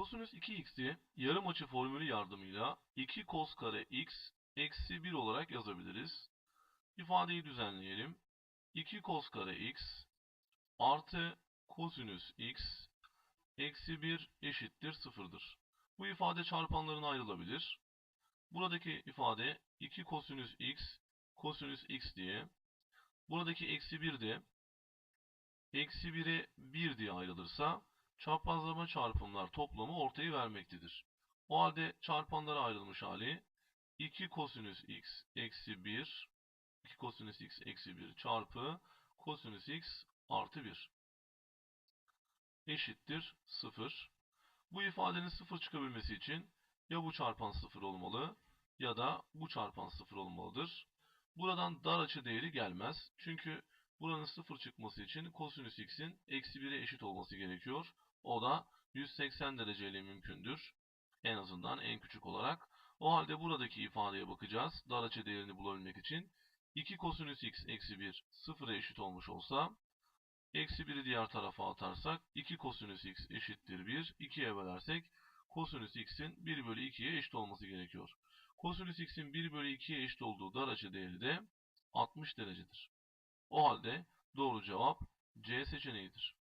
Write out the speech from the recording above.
Kosinüs 2x'i yarım açı formülü yardımıyla 2 kos kare x eksi 1 olarak yazabiliriz. İfadeyi düzenleyelim. 2 kos kare x artı kosinüs x eksi 1 eşittir 0'dır. Bu ifade çarpanlarına ayrılabilir. Buradaki ifade 2 kosinüs x kosinüs x diye. Buradaki eksi 1 de eksi 1'e 1 diye ayrılırsa çaprazlama çarpımlar toplamı ortayı vermektedir. O halde çarpanlara ayrılmış hali 2 kosinüs x eksi 1 2 kosinüs x eksi 1 çarpı kosinüs x artı 1 eşittir 0. Bu ifadenin 0 çıkabilmesi için ya bu çarpan 0 olmalı ya da bu çarpan 0 olmalıdır. Buradan dar açı değeri gelmez. Çünkü buranın 0 çıkması için kosinüs x'in eksi 1'e eşit olması gerekiyor. O da 180 dereceyle mümkündür. En azından en küçük olarak. O halde buradaki ifadeye bakacağız. Dar açı değerini bulabilmek için. 2 kosinüs x eksi 1 sıfıra eşit olmuş olsa eksi 1'i diğer tarafa atarsak 2 kosinüs x eşittir 1. 2'ye bölersek kosinüs x'in 1 bölü 2'ye eşit olması gerekiyor. Kosinüs x'in 1 bölü 2'ye eşit olduğu dar açı değeri de 60 derecedir. O halde doğru cevap C seçeneğidir.